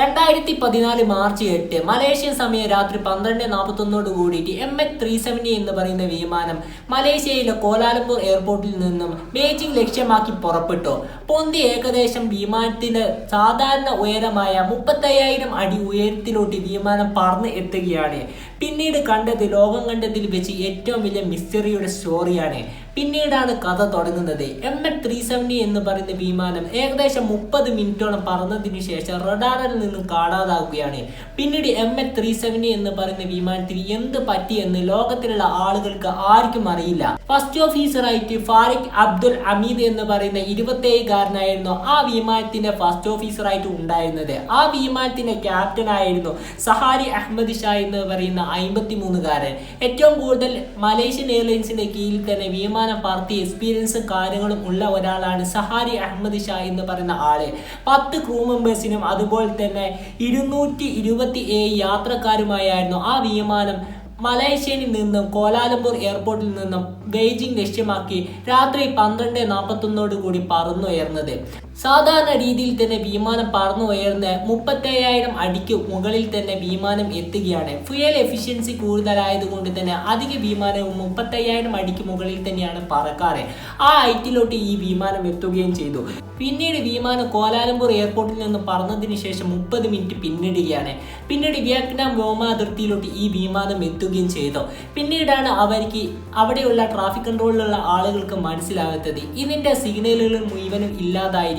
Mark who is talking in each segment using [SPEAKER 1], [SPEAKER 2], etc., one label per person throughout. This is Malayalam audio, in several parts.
[SPEAKER 1] രണ്ടായിരത്തി പതിനാല് മാർച്ച് എട്ട് മലേഷ്യൻ സമയം രാത്രി പന്ത്രണ്ട് നാൽപ്പത്തൊന്നോട് കൂടിയിട്ട് എം എച്ച് ത്രീ സെവന്റി എന്ന് പറയുന്ന വിമാനം മലേഷ്യയിലെ കോലാലംപൂർ എയർപോർട്ടിൽ നിന്നും ബീജിംഗ് ലക്ഷ്യമാക്കി പുറപ്പെട്ടു. പൊന്തി ഏകദേശം വിമാനത്തിന്റെ സാധാരണ ഉയരമായ മുപ്പത്തയ്യായിരം അടി ഉയരത്തിലോട്ട് വിമാനം പറന്ന് എത്തുകയാണ്. പിന്നീട് കണ്ടത് ലോകം കണ്ടതിൽ വെച്ച് ഏറ്റവും വലിയ മിസ്റ്ററിയുടെ സ്റ്റോറിയാണ് പിന്നീടാണ് കഥ തുടങ്ങുന്നത്. എം എ ത്രീ സെവന്റി എന്ന് പറയുന്ന വിമാനം ഏകദേശം മുപ്പത് മിനിറ്റോളം പറന്നതിന് ശേഷം റഡാറിൽ നിന്നും കാണാതാവുകയാണ്. പിന്നീട് എം എ ത്രീ സെവന്റി എന്ന് പറയുന്ന വിമാനത്തിന് എന്ത് പറ്റിയെന്ന് ലോകത്തിലുള്ള ആളുകൾക്ക് ആർക്കും അറിയില്ല. ഫസ്റ്റ് ഓഫീസറായിട്ട് ഫാരിഖ് അബ്ദുൽ അമീദ് എന്ന് പറയുന്ന ഇരുപത്തേഴുകാരനായിരുന്നു ആ വിമാനത്തിന്റെ ഫസ്റ്റ് ഓഫീസറായിട്ട് ഉണ്ടായിരുന്നത്. ആ വിമാനത്തിന്റെ ക്യാപ്റ്റനായിരുന്നു സഹാരി അഹമ്മദ് ഷാ എന്ന് പറയുന്ന അമ്പത്തി മൂന്നുകാരൻ ഏറ്റവും കൂടുതൽ മലേഷ്യൻ എയർലൈൻസിന്റെ കീഴിൽ തന്നെ വിമാനം പാർത്തി എക്സ്പീരിയൻസും കാര്യങ്ങളും ഉള്ള ഒരാളാണ് സഹാരി അഹമ്മദ് ഷാ എന്ന് പറയുന്ന ആൾ. പത്ത് ക്രൂ മെമ്പേഴ്സിനും അതുപോലെ തന്നെ ഇരുന്നൂറ്റി ഇരുപത്തി ഏഴ് യാത്രക്കാരുമായിരുന്നു ആ വിമാനം മലേഷ്യയിൽ നിന്നും കോലാലംപൂർ എയർപോർട്ടിൽ നിന്നും ബെയ്ജിംഗ് ലക്ഷ്യമാക്കി രാത്രി പന്ത്രണ്ട് നാൽപ്പത്തൊന്നോട് കൂടി പറന്നുയർന്നത്. സാധാരണ രീതിയിൽ തന്നെ വിമാനം പറന്നു ഉയർന്ന് മുപ്പത്തേഴായിരം അടിക്ക് മുകളിൽ തന്നെ വിമാനം എത്തുകയാണ്. ഫ്യൂയൽ എഫിഷ്യൻസി കൂടുതലായതുകൊണ്ട് തന്നെ അധിക വിമാനവും മുപ്പത്തയ്യായിരം അടിക്ക് മുകളിൽ തന്നെയാണ് പറക്കാറ്. ആ ഐറ്റിലോട്ട് ഈ വിമാനം എത്തുകയും ചെയ്തു. പിന്നീട് വിമാനം കോലാലംപൂർ എയർപോർട്ടിൽ നിന്ന് പറന്നതിന് ശേഷം മുപ്പത് മിനിറ്റ് പിന്നിടുകയാണ്. പിന്നീട് വിയറ്റ്നാം വ്യോമ അതിർത്തിയിലോട്ട് ഈ വിമാനം എത്തുകയും ചെയ്തു. പിന്നീടാണ് അവർക്ക് അവിടെയുള്ള ട്രാഫിക് കൺട്രോളിലുള്ള ആളുകൾക്ക് മനസ്സിലാകാത്തത്. ഇതിന്റെ സിഗ്നലുകൾ മുഴുവനും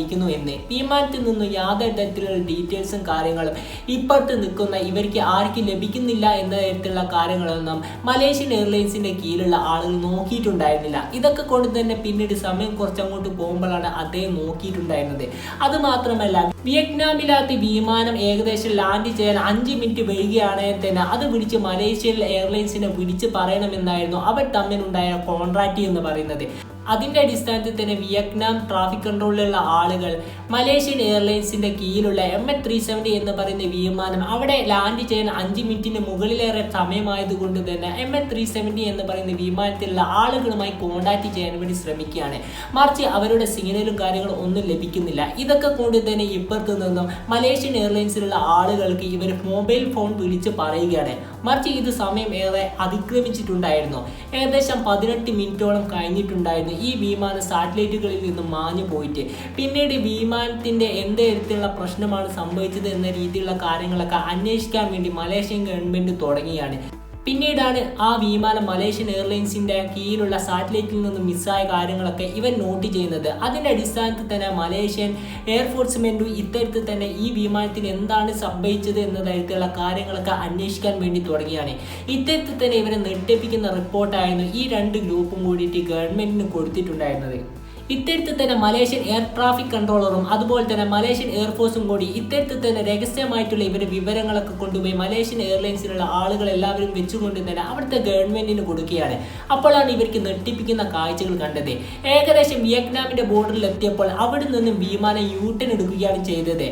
[SPEAKER 1] ഇല്ലാതായിരിക്കുന്നു എന്ന്. വിമാനത്തിൽ നിന്നും യാതൊരു തരത്തിലുള്ള ഡീറ്റെയിൽസും കാര്യങ്ങളും ഇപ്പുറത്ത് നിൽക്കുന്ന ഇവർക്ക് ആർക്കും ലഭിക്കുന്നില്ല എന്ന തരത്തിലുള്ള കാര്യങ്ങളൊന്നും മലേഷ്യൻ എയർലൈൻസിന്റെ കീഴിലുള്ള ആളുകൾ നോക്കിയിട്ടുണ്ടായിരുന്നില്ല. ഇതൊക്കെ കൊണ്ട് തന്നെ പിന്നീട് സമയം കുറച്ചങ്ങോട്ട് പോകുമ്പോഴാണ് അദ്ദേഹം നോക്കിയിട്ടുണ്ടായിരുന്നത്. അത് മാത്രമല്ല വിയറ്റ്നാമിലാത്ത വിമാനം ഏകദേശം ലാൻഡ് ചെയ്യാൻ അഞ്ച് മിനിറ്റ് വൈകിയാണെങ്കിൽ തന്നെ അത് വിളിച്ച് മലേഷ്യൻ എയർലൈൻസിനെ വിളിച്ച് പറയണമെന്നായിരുന്നു അവർ തമ്മിലുണ്ടായ കോൺട്രാക്ട് എന്ന് പറയുന്നത്. അതിന്റെ അടിസ്ഥാനത്തിൽ തന്നെ വിയറ്റ്നാം ട്രാഫിക് കൺട്രോളിലുള്ള ആളുകൾ മലേഷ്യൻ എയർലൈൻസിന്റെ കീഴിലുള്ള എം എച്ച് ത്രീ സെവന്റി എന്ന് പറയുന്ന വിമാനം അവിടെ ലാൻഡ് ചെയ്യാൻ അഞ്ച് മിനിറ്റിന് മുകളിലേറെ സമയമായതുകൊണ്ട് തന്നെ എം എച്ച് ത്രീ സെവന്റി എന്ന് പറയുന്ന വിമാനത്തിലുള്ള ആളുകളുമായി കോണ്ടാക്ട് ചെയ്യാൻ വേണ്ടി ശ്രമിക്കുകയാണ്. മറിച്ച് അവരുടെ സിഗ്നലും കാര്യങ്ങളും ഒന്നും ലഭിക്കുന്നില്ല. ഇതൊക്കെ കൊണ്ട് തന്നെ ഇപ്പുറത്ത് നിന്നും മലേഷ്യൻ എയർലൈൻസിലുള്ള ആളുകൾക്ക് ഇവർ മൊബൈൽ ഫോൺ വിളിച്ച് പറയുകയാണ്. മറിച്ച് ഇത് സമയം ഏറെ അതിക്രമിച്ചിട്ടുണ്ടായിരുന്നു. ഏകദേശം പതിനെട്ട് മിനിറ്റോളം കഴിഞ്ഞിട്ടുണ്ടായിരുന്നു ഈ വിമാനം സാറ്റലൈറ്റുകളിൽ നിന്ന് മാഞ്ഞു പോയിട്ട്. പിന്നീട് വിമാനത്തിന്റെ എന്ത് തരത്തിലുള്ള പ്രശ്നമാണ് സംഭവിച്ചത് എന്ന രീതിയിലുള്ള കാര്യങ്ങളൊക്കെ അന്വേഷിക്കാൻ വേണ്ടി മലേഷ്യൻ ഗവൺമെന്റ് തുടങ്ങിയാണ്. പിന്നീടാണ് ആ വിമാനം മലേഷ്യൻ എയർലൈൻസിന്റെ കീഴിലുള്ള സാറ്റലൈറ്റിൽ നിന്ന് മിസ്സായ കാര്യങ്ങളൊക്കെ ഇവൻ നോട്ട് ചെയ്യുന്നത്. അതിന്റെ അടിസ്ഥാനത്തിൽ തന്നെ മലേഷ്യൻ എയർഫോഴ്സ്മെന്റും ഇത്തരത്തിൽ തന്നെ ഈ വിമാനത്തിന് എന്താണ് സംഭവിച്ചത് എന്ന തരത്തിലുള്ള കാര്യങ്ങളൊക്കെ അന്വേഷിക്കാൻ വേണ്ടി തുടങ്ങിയാണ്. ഇത്തരത്തിൽ തന്നെ ഇവരെ നെട്ടിപ്പിക്കുന്ന റിപ്പോർട്ടായിരുന്നു ഈ രണ്ട് ഗ്രൂപ്പും കൂടിയിട്ട് ഗവൺമെന്റിന് കൊടുത്തിട്ടുണ്ടായിരുന്നത്. ഇത്തരത്തിൽ തന്നെ മലേഷ്യൻ എയർ ട്രാഫിക് കൺട്രോളറും അതുപോലെ തന്നെ മലേഷ്യൻ എയർഫോഴ്സും കൂടി ഇത്തരത്തിൽ തന്നെ രഹസ്യമായിട്ടുള്ള ഇവരുടെ വിവരങ്ങളൊക്കെ കൊണ്ടുപോയി മലേഷ്യൻ എയർലൈൻസിലുള്ള ആളുകൾ എല്ലാവരും വെച്ചുകൊണ്ട് തന്നെ അവിടുത്തെ ഗവൺമെന്റിന് കൊടുക്കുകയാണ്. അപ്പോഴാണ് ഇവർക്ക് നെട്ടിപ്പിക്കുന്ന കാഴ്ചകൾ കണ്ടത്. ഏകദേശം വിയറ്റ്നാമിന്റെ ബോർഡറിൽ എത്തിയപ്പോൾ അവിടെ നിന്നും വിമാനം യൂട്ടൺ എടുക്കുകയാണ് ചെയ്തത്.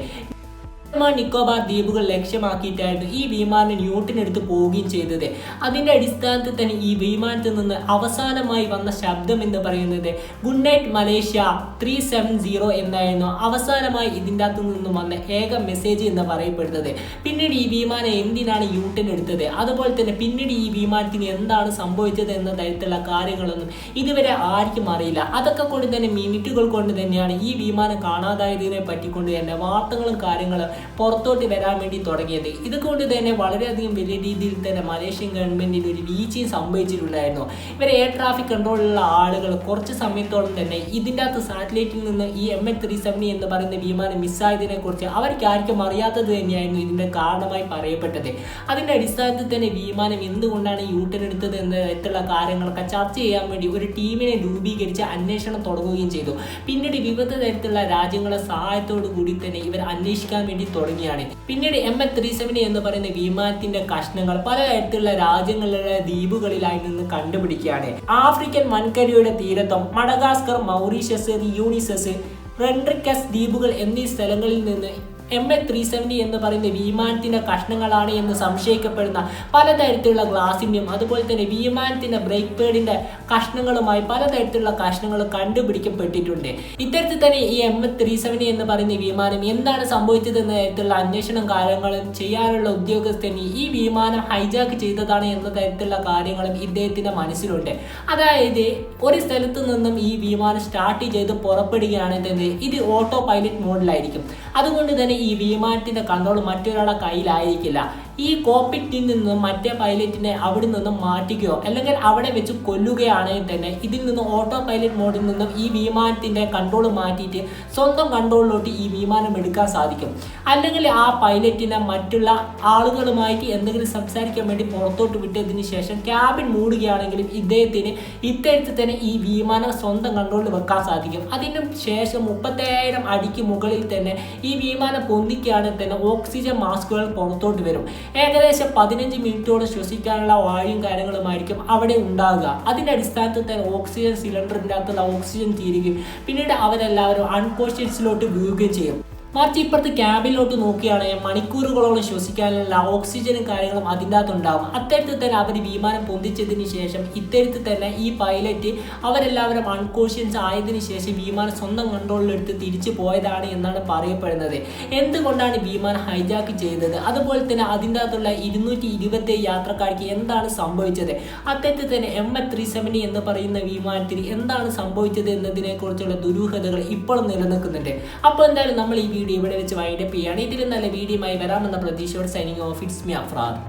[SPEAKER 1] നിക്കോബാർ ദ്വീപുകൾ ലക്ഷ്യമാക്കിയിട്ടായിരുന്നു ഈ വിമാനം ന്യൂട്ടനെടുത്ത് പോവുകയും ചെയ്തത്. അതിന്റെ അടിസ്ഥാനത്തിൽ തന്നെ ഈ വിമാനത്തിൽ നിന്ന് അവസാനമായി വന്ന ശബ്ദം എന്ന് പറയുന്നത് good night Malaysia three seven zero എന്നായിരുന്നു. അവസാനമായി ഇതിന്റെ അകത്തു നിന്നും വന്ന ഏക മെസ്സേജ് എന്ന് പറയപ്പെടുന്നത്. പിന്നീട് ഈ വിമാനം എന്തിനാണ് യൂട്ടൻ എടുത്തത് അതുപോലെ തന്നെ പിന്നീട് ഈ വിമാനത്തിന് എന്താണ് സംഭവിച്ചത് എന്ന തരത്തിലുള്ള കാര്യങ്ങളൊന്നും ഇതുവരെ ആർക്കും അറിയില്ല. അതൊക്കെ കൊണ്ട് തന്നെ മിനിറ്റുകൾ കൊണ്ട് തന്നെയാണ് ഈ വിമാനം കാണാതായതിനെ പറ്റിക്കൊണ്ട് തന്നെ വാർത്തകളും കാര്യങ്ങളും പുറത്തോട്ട് വരാൻ വേണ്ടി തുടങ്ങിയത്. ഇതുകൊണ്ട് തന്നെ വളരെയധികം വലിയ രീതിയിൽ തന്നെ മലേഷ്യൻ ഗവൺമെന്റിന്റെ ഒരു വീഴ്ചയും സംഭവിച്ചിട്ടുണ്ടായിരുന്നു. ഇവർ എയർ ട്രാഫിക് കൺട്രോളിലുള്ള ആളുകൾ കുറച്ച് സമയത്തോളം തന്നെ ഇതിന്റെ അകത്ത് സാറ്റലൈറ്റിൽ നിന്ന് ഈ എം എച്ച് ത്രീ സെവന്റി എന്ന് പറയുന്ന വിമാനം മിസ്സായതിനെ കുറിച്ച് അവർക്ക് ആർക്കും അറിയാത്തത് തന്നെയായിരുന്നു ഇതിന്റെ കാരണമായി പറയപ്പെട്ടത്. അതിന്റെ അടിസ്ഥാനത്തിൽ തന്നെ വിമാനം എന്തുകൊണ്ടാണ് യൂട്ടൺ എടുത്തത് എന്ന തരത്തിലുള്ള കാര്യങ്ങളൊക്കെ ചർച്ച ചെയ്യാൻ വേണ്ടി ഒരു ടീമിനെ രൂപീകരിച്ച് അന്വേഷണം തുടങ്ങുകയും ചെയ്തു. പിന്നീട് വിവിധ തരത്തിലുള്ള രാജ്യങ്ങളുടെ സഹായത്തോടു കൂടി തന്നെ ഇവർ അന്വേഷിക്കാൻ വേണ്ടി തുടങ്ങിയാണ്. പിന്നീട് എം എച്ച് ത്രീ സെവൻ എന്ന് പറയുന്ന വിമാനത്തിന്റെ കഷ്ണങ്ങൾ പല തരത്തിലുള്ള രാജ്യങ്ങളിലെ ദ്വീപുകളിലായി നിന്ന് കണ്ടുപിടിക്കുകയാണ്. ആഫ്രിക്കൻ വൻകരയുടെ തീരത്തും മഡഗാസ്കർ മൗറീഷ്യസ് യൂണിസസ് റെൻഡ്രിക്കസ് ദ്വീപുകൾ എന്നീ സ്ഥലങ്ങളിൽ നിന്ന് എം എ ത്രീ സെവന്റി എന്ന് പറയുന്ന വിമാനത്തിന്റെ കഷ്ണങ്ങളാണ് എന്ന് സംശയിക്കപ്പെടുന്ന പലതരത്തിലുള്ള ഗ്ലാസിന്റെയും അതുപോലെ തന്നെ വിമാനത്തിന്റെ ബ്രേക്ക് പേഡിന്റെ കഷ്ണങ്ങളുമായി പലതരത്തിലുള്ള കഷ്ണങ്ങൾ കണ്ടുപിടിക്കപ്പെട്ടിട്ടുണ്ട്. ഇത്തരത്തിൽ തന്നെ ഈ എം എ ത്രീ സെവന്റി എന്ന് പറയുന്ന വിമാനം എന്താണ് സംഭവിച്ചത് എന്ന തരത്തിലുള്ള അന്വേഷണം കാര്യങ്ങളും ചെയ്യാനുള്ള ഉദ്യോഗസ്ഥൻ ഈ വിമാനം ഹൈജാക്ക് ചെയ്തതാണ് എന്ന തരത്തിലുള്ള കാര്യങ്ങളും ഇദ്ദേഹത്തിന്റെ മനസ്സിലുണ്ട്. അതായത് ഒരു സ്ഥലത്ത് നിന്നും ഈ വിമാനം സ്റ്റാർട്ട് ചെയ്ത് പുറപ്പെടുകയാണെങ്കിൽ ഇത് ഓട്ടോ പൈലറ്റ് മോഡിലായിരിക്കും അതുകൊണ്ട് തന്നെ ഈ വിമാനത്തിന്റെ കൺട്രോൾ മറ്റൊരാളുടെ കയ്യിലായിരിക്കില്ല. ഈ കോപ്പിറ്റിൽ നിന്ന് മറ്റേ പൈലറ്റിനെ അവിടെ നിന്നും മാറ്റുകയോ അല്ലെങ്കിൽ അവിടെ വെച്ച് കൊല്ലുകയാണെങ്കിൽ തന്നെ ഇതിൽ നിന്ന് ഓട്ടോ പൈലറ്റ് മോഡിൽ നിന്നും ഈ വിമാനത്തിന്റെ കൺട്രോൾ മാറ്റിയിട്ട് സ്വന്തം കൺട്രോളിലോട്ട് ഈ വിമാനം എടുക്കാൻ സാധിക്കും. അല്ലെങ്കിൽ ആ പൈലറ്റിനെ മറ്റുള്ള ആളുകളുമായിട്ട് എന്തെങ്കിലും സംസാരിക്കാൻ വേണ്ടി പുറത്തോട്ട് വിട്ടതിന് ശേഷം ക്യാബിൻ മൂടുകയാണെങ്കിലും ഇദ്ദേഹത്തിന് ഇത്തരത്തിൽ തന്നെ ഈ വിമാനം സ്വന്തം കൺട്രോളിൽ വെക്കാൻ സാധിക്കും. അതിനു ശേഷം മുപ്പത്തയ്യായിരം അടിക്ക് മുകളിൽ തന്നെ ഈ വിമാനം പൊന്തിക്കുകയാണെങ്കിൽ തന്നെ ഓക്സിജൻ മാസ്കുകൾ പുറത്തോട്ട് വരും. ഏകദേശം പതിനഞ്ച് മിനിറ്റോടെ ശ്വസിക്കാനുള്ള വായും കാര്യങ്ങളുമായിരിക്കും അവിടെ ഉണ്ടാകുക. അതിന്റെ അടിസ്ഥാനത്തിൽ തന്നെ ഓക്സിജൻ സിലിണ്ടറിന്റെ അകത്തുള്ള ഓക്സിജൻ തീരുകയും പിന്നീട് അവരെല്ലാവരും അൺകോൺഷ്യൻസിലോട്ട് വീഴുകയും ചെയ്യും. മറിച്ച് ഇപ്പുറത്ത് ക്യാബിലോട്ട് നോക്കുകയാണെങ്കിൽ മണിക്കൂറുകളോളം ശ്വസിക്കാനുള്ള ഓക്സിജനും കാര്യങ്ങളും അതിന്റെ അകത്തുണ്ടാകും അത്തരത്തിൽ തന്നെ അവർ വിമാനം പൊന്തിച്ചതിന് ശേഷം ഇത്തരത്തിൽ തന്നെ ഈ പൈലറ്റ് അവരെല്ലാവരും അൺകോൺഷ്യൻസ് ആയതിനു ശേഷം വിമാനം സ്വന്തം കൺട്രോളിലെടുത്ത് തിരിച്ചു പോയതാണ് എന്നാണ് പറയപ്പെടുന്നത്. എന്തുകൊണ്ടാണ് വിമാനം ഹൈജാക്ക് ചെയ്തത്? അതുപോലെ തന്നെ അതിന്റെ അകത്തുള്ള ഇരുന്നൂറ്റി ഇരുപത്തി യാത്രക്കാർക്ക് എന്താണ് സംഭവിച്ചത്? അത്തരത്തിൽ തന്നെ എം എ ത്രീ സെവന്റി എന്ന് പറയുന്ന വിമാനത്തിന് എന്താണ് സംഭവിച്ചത് എന്നതിനെക്കുറിച്ചുള്ള ദുരൂഹതകൾ ഇപ്പോഴും നിലനിൽക്കുന്നുണ്ട്. അപ്പോൾ എന്തായാലും നമ്മൾ ഈ വീഡിയോ ഇവിടെ വെച്ച് വൈൻഡപ്പ് ചെയ്യുകയാണ്. ഇതിലും നല്ല വീഡിയോയുമായി വരാമെന്ന പ്രതീക്ഷയോടെ signing off it's me Afrad